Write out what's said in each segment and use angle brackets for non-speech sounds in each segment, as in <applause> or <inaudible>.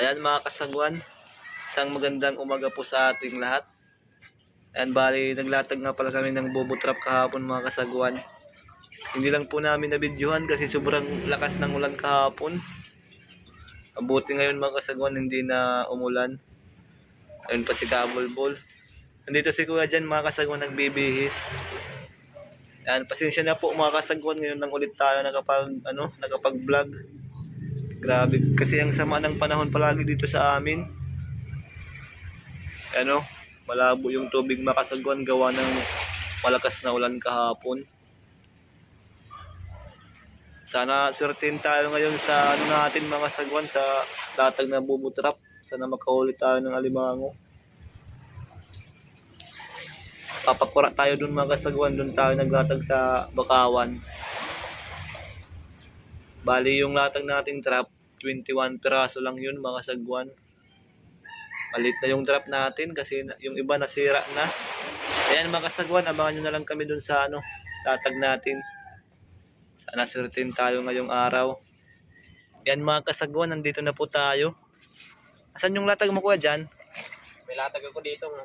Ayan mga kasagwan, isang magandang umaga po sa ating lahat. Ayan bali, naglatag nga pala kami ng bobo trap kahapon mga kasagwan. Hindi lang po namin nabidyohan kasi sobrang lakas ng ulan kahapon. Mabuti ngayon mga kasagwan, hindi na umulan. Ayun pa si Kabulbol. Nandito si Kuya dyan mga kasagwan nagbibihis. Ayan, pasensya na po mga kasagwan, ngayon lang ulit tayo nakapag, ano, nakapag-vlog. Grabe, kasi ang sama ng panahon palagi dito sa amin. Ano, malabo yung tubig makasagwan gawa ng malakas na ulan kahapon. Sana swertein tayo ngayon sa ano natin mga sagwan sa latag na bubutrap. Sana makahuli tayo ng alimango. Papakura tayo dun mga kasagwan, dun tayo naglatag sa Bakawan. Bali yung latag nating trap, 21 piraso lang yun mga sagwan. Malit na yung trap natin kasi yung iba nasira na. Ayan mga kasagwan, abangan nyo na lang kami dun sa ano, latag natin. Sana swertein tayo ngayong araw. Yan mga kasagwan, nandito na po tayo. Asan yung latag mo kuya dyan? May latag ako dito. mga.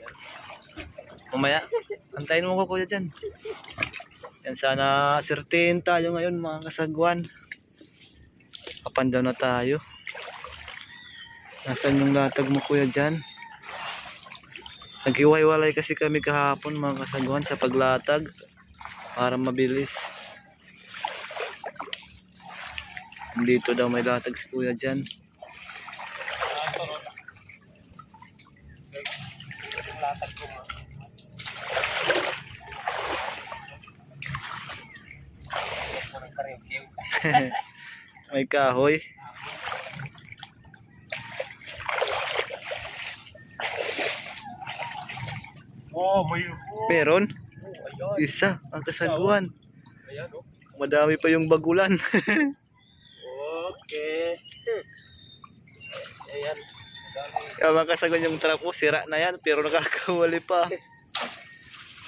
Yan. Mamaya, antayin mo ko kuya dyan. Yan sana swertein tayo ngayon mga kasagwan. Kapandaw na tayo. Nasaan yung latag mo kuya dyan? Naghiwalay kasi kami kahapon mga kasagwan sa paglatag para mabilis. Dito daw may latag si kuya dyan. Yung latag ko karewkew. <laughs> May kahoy. Oh, may oh. Meron. Oh, ayan. Isa. Ang kasagwan. Ayan, oh. Madami pa yung bagulan. Okay. Ayan. Dami. Kaya mga kasagwan yung trap ko, sira na yan. Pero nakakawali pa.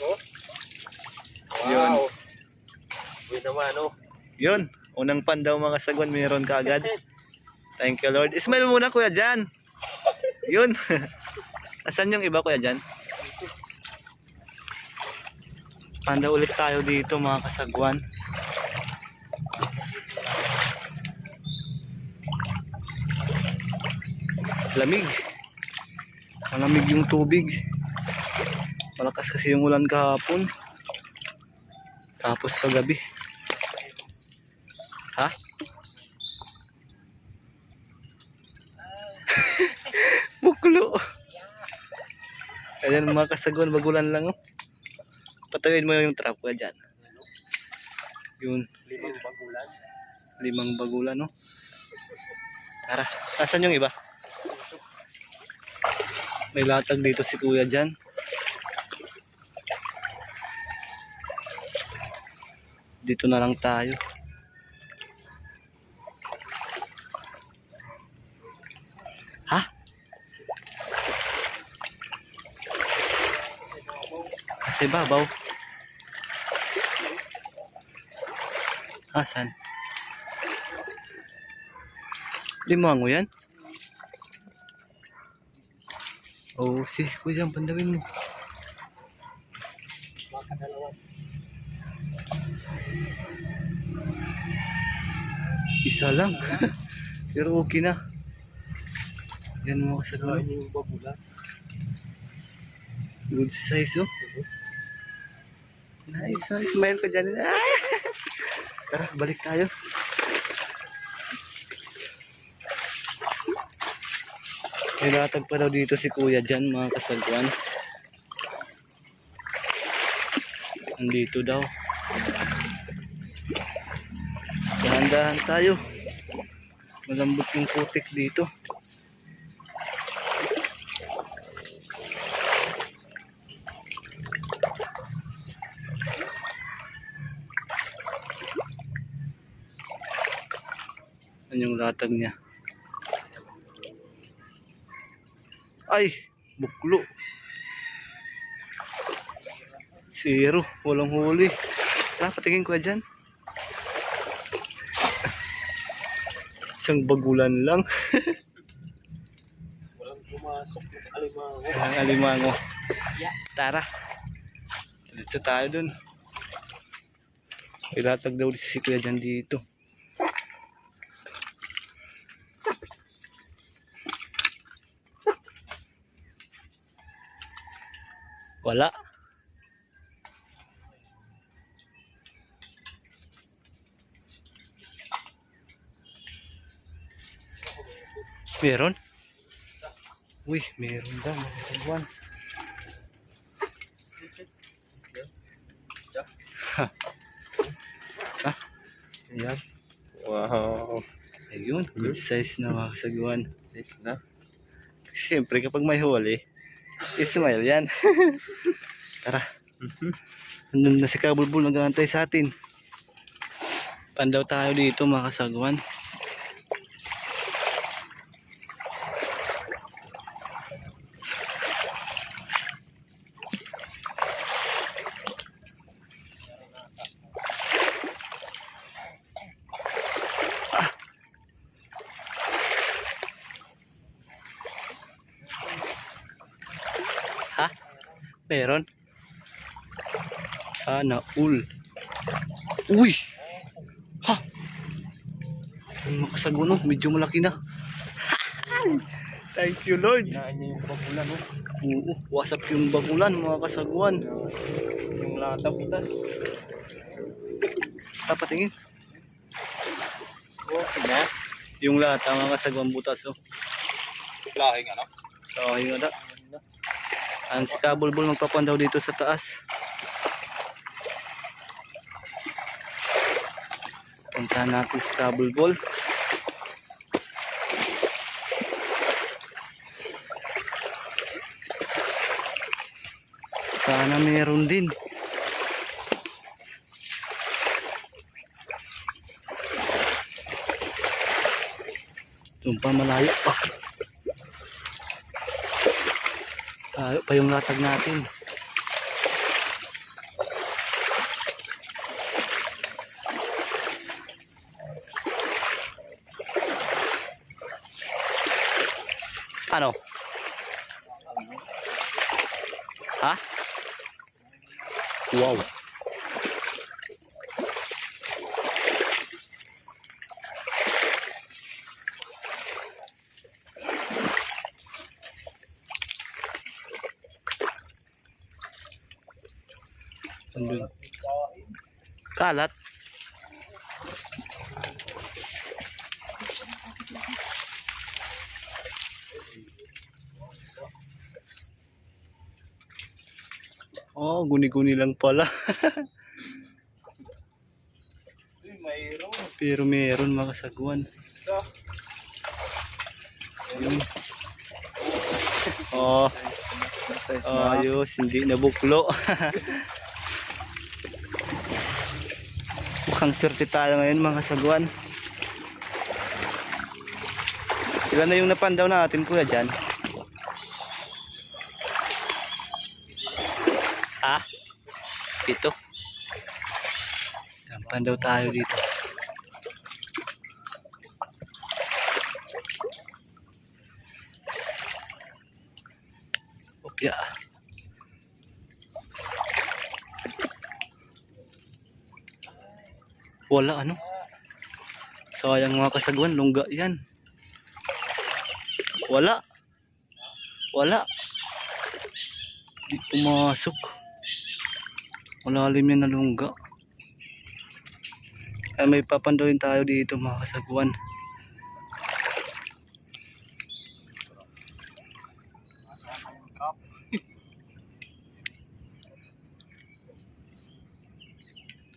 Oh. Yun. Wow. Uy naman, oh. Yun. Unang pan daw mga kasagwan, meron ka agad. Thank you Lord. Ismail muna kuya dyan. Yun. <laughs> Asan yung iba kuya dyan? Panda ulit tayo dito mga kasagwan. Lamig. Malamig yung tubig. Malakas kasi yung ulan kahapon. Tapos kagabi. Ha? <laughs> Buklo. Ayan mga kasagon, bagulan lang. Oh. Patawin mo yung trap ka dyan. Yun, Limang bagulan. limang bagulan, no? Tara, nasan yung iba? May latag dito si kuya dyan. Dito na lang tayo. Kasi babaw. Asan? Limango yan? Oo, oh, si kuya, pandawin mo. Baka dalawa. Isa lang. <laughs> Pero okay na. Yan mo sa Dalawa. Good size, oh. Nice, oh. Smile ka dyan. Ah! Tara, balik tayo. May latag pa daw dito si kuya dyan, mga kasagwan. Nandito daw. Dahan-dahan tayo. Malambot yung putik dito. Yan yung latag niya. Ay, buklo. Zero, walang huli. Tara, patingin ko dyan. <laughs> Isang bagulan lang. <laughs> Pumasok yung alimango. Ang alimango. Tara. Diretso tayo dun. Ilatag daw si Kuya dyan dito. Wala. Meron? Uy, meron daw mga kabuan. Ha? Ayan. Wow. Ayun, good size na mga kasaguan. Sis na. Siyempre, kapag may huli, ismail yan. <laughs> Tara. Nandun na si Kabulbul nag-aantay sa atin. Pandaw tayo dito mga kasaguan. Ha? Meron? All. Uy! Ha? Ang makasaguno, medyo malaki na. <laughs> Thank you Lord. Kinain niya yung bagulan, no? Oo, wasap yung bakulan mga kasaguan. Yung lata butas. Tapatingin. Okay na. Yung lata mga kasaguan butas oh. Lahing ano? So, yun na. Ang si Kabulbul magpapandaw dito sa taas. Puntahan natin si Kabulbul. Sana meron din. Doon pa malayo pa. Tayo pa yung latag natin. Ano? Ha? Wow. Kalat. Oh, guni-guni lang pala. Uy, mayroon. Pero meron mga kasaguan. Isa. Ayun. Oh, Size ayos, hindi nabuklo. Mukhang swerte tayo ngayon mga kasaguan. Ilan na yung napandaw natin kuya dyan? Ito. Napandaw tayo dito. Opya. Wala ano. Sayang mga kasaguan, lungga yan. Wala. Wala. Di pumasok. Malalim yan na lungga. Ay may papandawin tayo dito mga kasaguan. <laughs>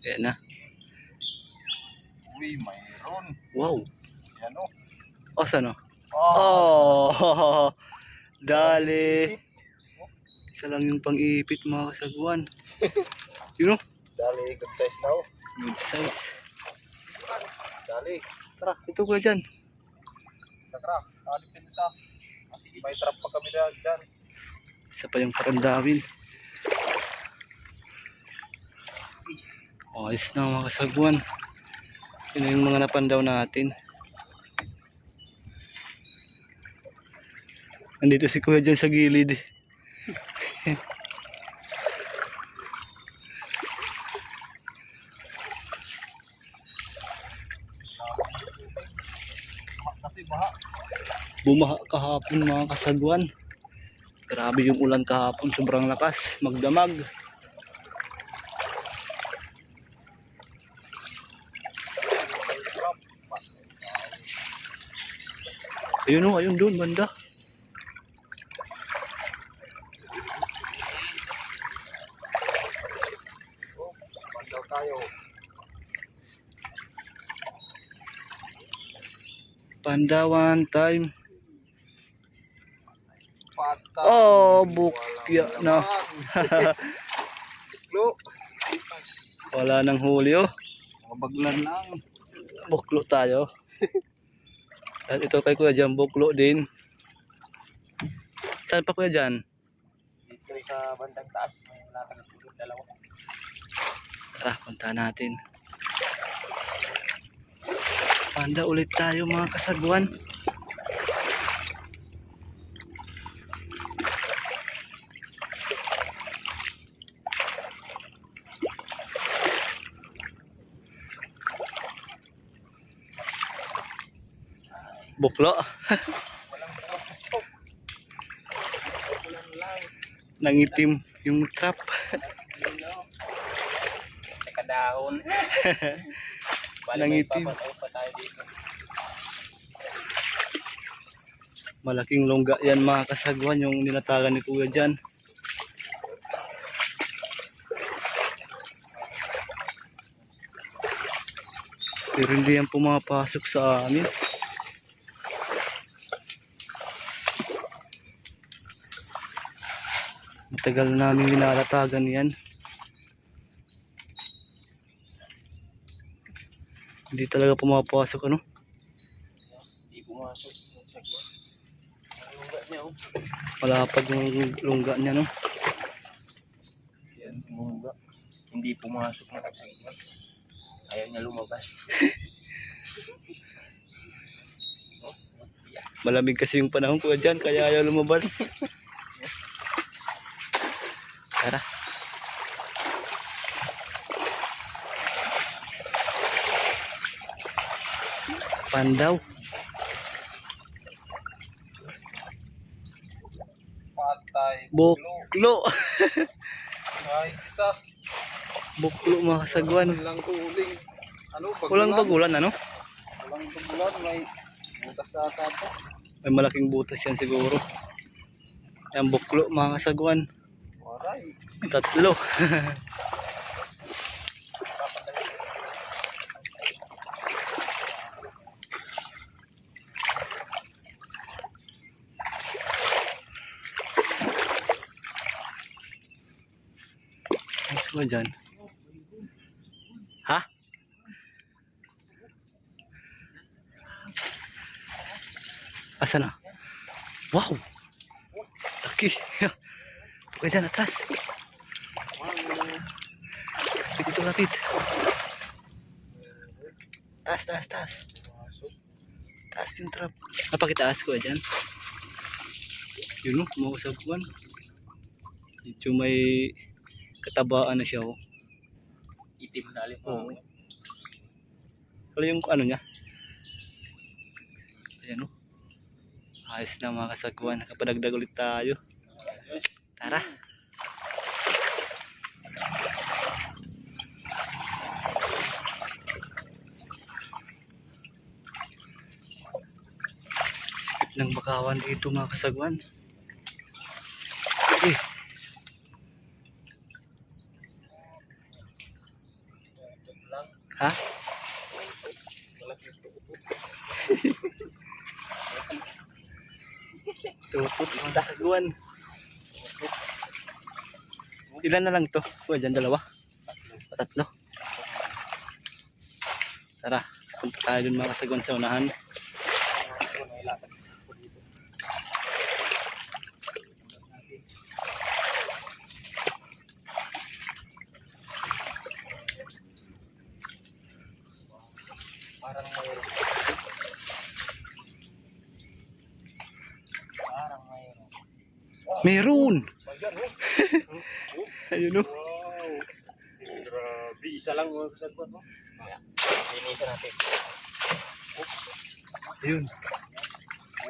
Yan na. Uy, mayroon. Wow. Yan o. O, saan o? Oh. Oh, dali. Isa lang yung pang-ipit mga kasaguan. <laughs> Yun o, Dali, good size na o. good size. Dali. Tara, ito ko dyan. Tara, alipin sa. May trap pa kami na dyan. Isa pa yung karandawin. Ayos na mga kasaguan. Yun yung mga napandaw natin. Nandito si Kuya dyan sa gilid. <laughs> Bumaha kahapon mga kasagwan. Grabe yung ulan kahapon, sobrang lakas, magdamag. Ayun o, ayun doon, banda. Pandawan time. Oh, bukya na. <laughs> Buklo. Wala nang huli oh. Baglan lang. Buklo tayo. At ito kay Kuya Jan, buklo din. Saan pa Kuya Jan? Dito sa bandang taas. Ng tulog dalawa. Tara, punta natin. Panda ulit tayo mga kasagwan. Buklo. Nangitim yung trap. Teka <laughs> may Nangitim. Malaking longga yan mga kasagwan yung nilatagan ni Kuya dyan. Pero hindi yan pumapasok sa amin. Matagal namin nilalatagan yan. Hindi talaga pumapasok ano. Hindi pumasok. Lungga. Malapad yung longga niya no. Yan, lungga. Hindi pumasok na sagwan. Ayaw niya lumabas. Malamig kasi yung panahon ko dyan, kaya ayaw lumabas. <laughs> Tara. Pandaw. Patay. Buklo. <laughs> Ay, isa. Buklo mga kasagwan. Walang tuling. Ano, bagulan? Walang bagulan ano? Walang bagulan. May butas sa tata. May malaking butas yan siguro. Yan buklo mga kasagwan. Tatlo. Ba dyan? Ha? Asa na? Wow! Laki! <laughs> Pwede dyan, atras! Sige dito natin. Taas, taas, taas. Taas yung trap. Napakitaas ko dyan. Yun o, kumausap ko. Medyo may katabaan na siya oh. Itim na alin Oo. Wala yung ano niya. Ayan o. Ayos na mga kasagwan. Nakapadagdag ulit tayo. Tara. Sikip ng bakawan dito mga kasagwan. Eh, lang. ha? Tutut mga kasagwan. Ilan na lang to? Kuya, dyan dalawa? O tatlo? Tara, punta tayo dun mga kasagwan sa unahan. Parang. Parang mayroon. Meron! Oh. Ayun o. Wow. Grabe. Isa lang mga kasagwan, no? Linisan natin. Ayun.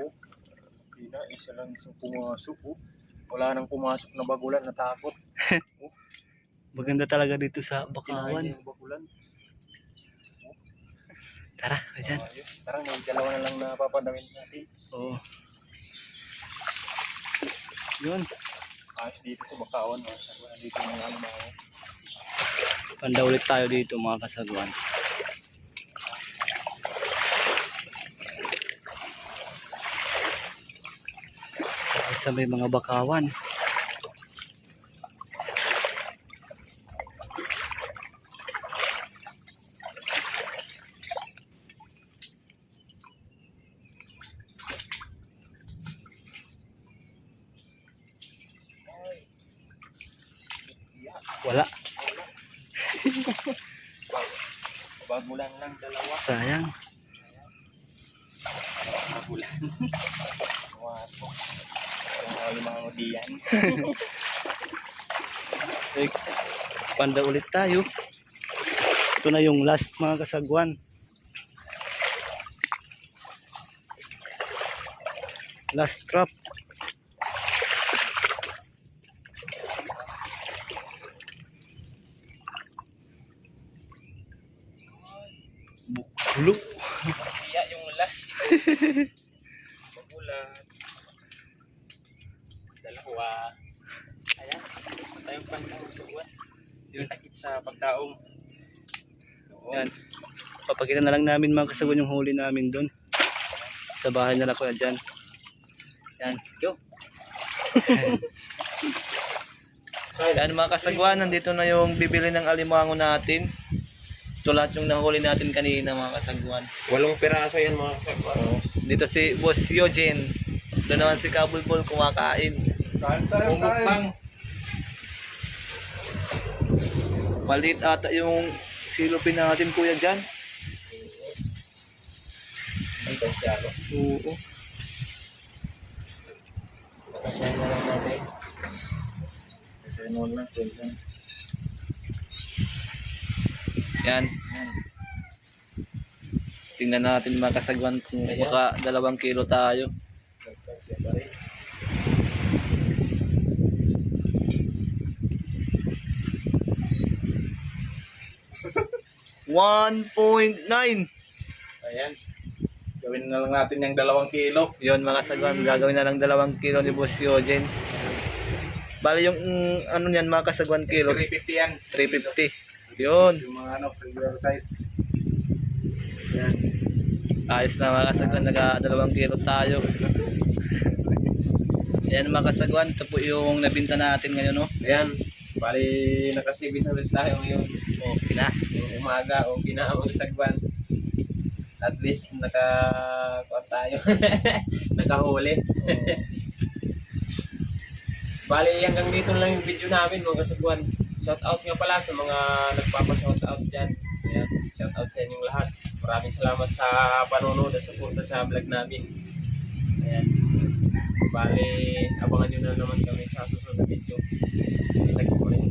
Oh. Hindi na, isa lang isang pumasok, oh. Wala nang pumasok na bagulan, natakot. <laughs> Maganda talaga dito sa niya yung bagulan. Tara, ayan. Tara, may dalawa na lang na papadawin natin. Oo. Yun. Ayos dito sa kasagwan. Dito yung mga alimango. Panda ulit tayo dito mga kasagwan. Sa may mga bakawan. Wala. Bagulan lang, dalawa. Sayang. Bagulan. Yung mga alimango diyan. Panda ulit tayo. Ito na yung last mga kasagwan. Last trap. Buklo. Iya yung last. Bagulan. Dalawa. Ayan. Tayong pandaw sa buwan. Yung takit sa pagdaong. Yan. Papakita na lang namin mga kasagwan yung huli namin doon. Sa bahay na lang ko dyan. Yan. Let's go. <laughs> Yan mga kasagwan, nandito na yung bibili ng alimango natin. Ito lahat yung nahuli natin kanina mga kasagwan. Walong piraso yan mga kasagwan. Dito si Boss Eugene. Doon naman si Kabulbol kumakain. Kain tayo, Umukbang. Maliit ata yung silupin natin kuya dyan. Ay, kasyalo. Oo. Kasyalo na lang natin. Kasi mo lang, pinsan. Yan. Tingnan natin mga kasagwan kung baka dalawang kilo tayo. <laughs> One point nine. Ayan. Gawin na lang natin yung dalawang kilo. Yun mga kasagwan, gagawin na lang dalawang kilo ni Boss Eugene. Bali yung mm, ano niyan mga kasagwan kilo, 350 yan. 350. Yun. Yung mga ano, regular size. Ayos na mga kasagwan, naga dalawang kilo tayo. Yan mga kasagwan, ito po yung nabinta natin ngayon no. Ayan. Bali, nakasibis na ulit tayo ngayon. Okay na. Yung umaga o ginaamang sagwan. At least naka kuha tayo. <laughs> Nakahuli. Bali, hanggang dito na lang yung video namin mga kasagwan. Shout out nga pala sa mga nagpapa-shout out dyan. Ayan, shout out sa inyong lahat. Maraming salamat sa panonood at suporta sa vlog namin. Ayan. Bali, abangan nyo na naman kami sa susunod na video. Kita-kita ulit.